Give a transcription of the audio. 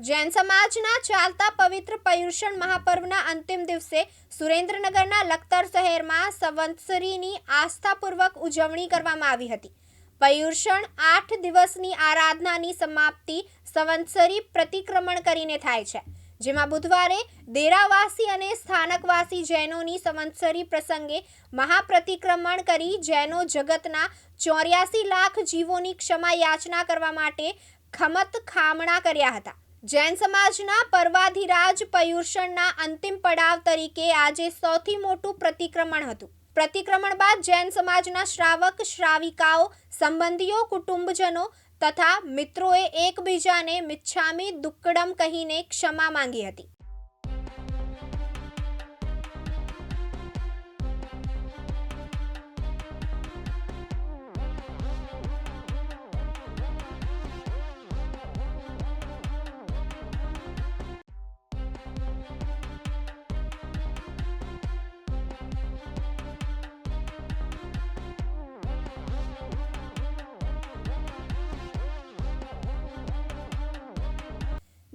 જૈન સમાજના ચાલતા પવિત્ર પર્યુષણ મહાપર્વના અંતિમ દિવસે સુરેન્દ્રનગરના લખતર શહેરમાં સંવત્સરીની આસ્થાપૂર્વક ઉજવણી કરવામાં આવી હતી. પર્યુષણ આઠ દિવસની આરાધનાની સમાપ્તિ સંવત્સરી પ્રતિક્રમણ કરીને થાય છે, જેમાં બુધવારે દેરાવાસી અને સ્થાનકવાસી જૈનોની સંવત્સરી પ્રસંગે મહાપ્રતિક્રમણ કરી જૈનો જગતના ચોર્યાસી લાખ જીવોની ક્ષમા યાચના કરવા માટે ખમત ખામણા કર્યા હતા. જૈન સમાજના પર્વાધિરાજ પયુષણના અંતિમ પડાવ તરીકે આજે સૌથી મોટું પ્રતિક્રમણ હતું. પ્રતિક્રમણ બાદ જૈન સમાજના શ્રાવક, શ્રાવિકાઓ, સંબંધીઓ, કુટુંબજનો તથા મિત્રોએ એકબીજાને મિચ્છામી દુક્કડમ કહીને ક્ષમા માંગી હતી.